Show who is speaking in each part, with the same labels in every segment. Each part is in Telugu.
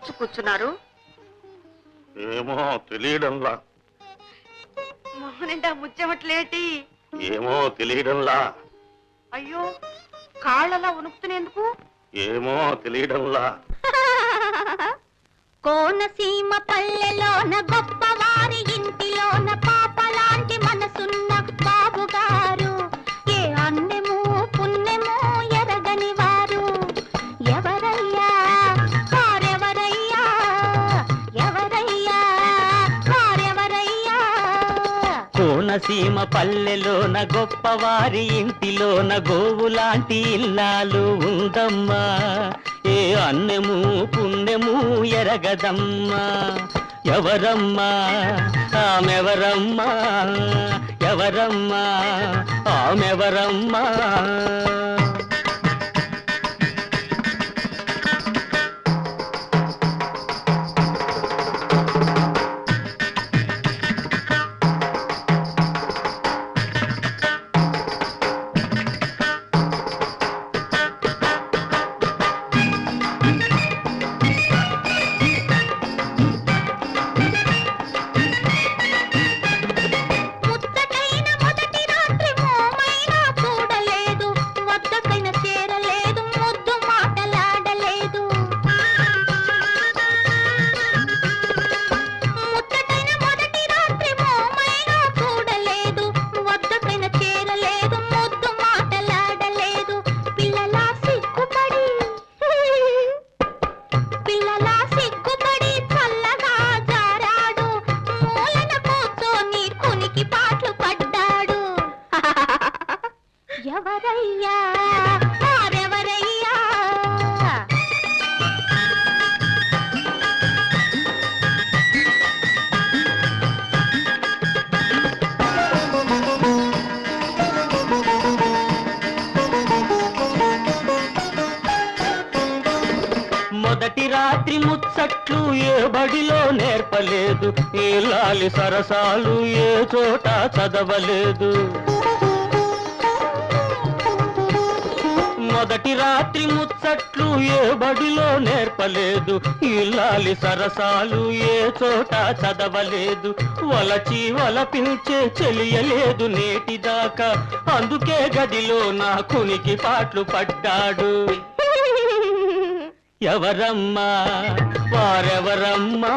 Speaker 1: వచ్చి కూర్చున్నారు?
Speaker 2: ఏమో తెలియడంలా.
Speaker 1: మొహనిండా ముచ్చెమట్లేటి?
Speaker 2: ఏమో తెలియడంలా.
Speaker 1: అయ్యో కాళ్ళలా ఉనుకుతున్నేందుకు
Speaker 2: ఏమో తెలియడంలా.
Speaker 3: కోనసీమ పల్లెలోన గొప్పవారి
Speaker 4: సీమ పల్లెలోన గొప్పవారి ఇంటిలోన గోవులాంటి ఇల్లాలు ఉందమ్మా. ఏ అన్నము పుణ్యము ఎరగదమ్మా. ఎవరమ్మా? ఆమెవరమ్మా? ఎవరమ్మా? ఆమెవరమ్మా? ముచ్చట్లు ఏ బడిలో నేర్పలేదు ఈ లాలి సరసాలు ఏ చోట చదవలేదు. మొదటి రాత్రి ముచ్చట్లు ఏ బడిలో నేర్పలేదు ఇల్లాలి సరసాలు ఏ చోట చదవలేదు. వలచి వలపించే చెలియలేదు నేటిదాకా అందుకే గదిలో నా కునికి పాటలు పడ్డాడు. ఎవరమ్మా? వారెవరమ్మా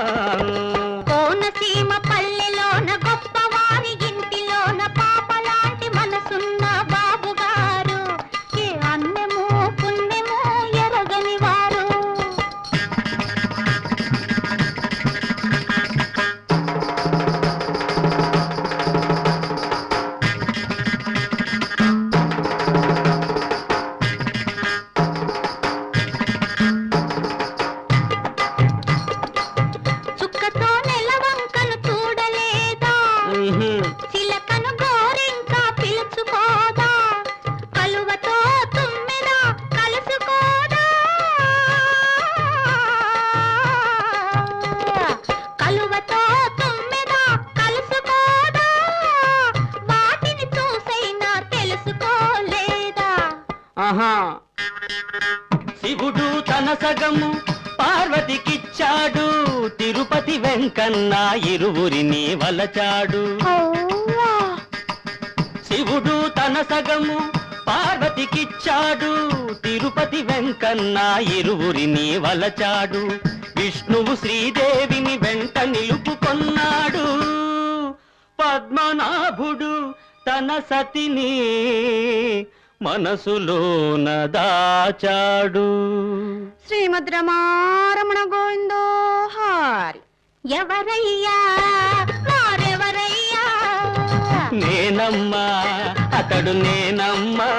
Speaker 4: శివుడు తన సగము పార్వతికిచ్చాడు. తిరుపతి వెంకన్న ఇరువురిని వలచాడు. శివుడు తన సగము పార్వతికిచ్చాడు. తిరుపతి వెంకన్న ఇరువురిని వలచాడు. విష్ణువు శ్రీదేవిని వెంట నిలుపుకొన్నాడు. పద్మనాభుడు తన సతిని మనసులోన దాచాడు.
Speaker 1: శ్రీమద్ రమారమణ గోవిందో హారి
Speaker 3: ఎవరయ్యా? వారెవరయ్యా?
Speaker 4: నేనమ్మా అతడు నేనమ్మా.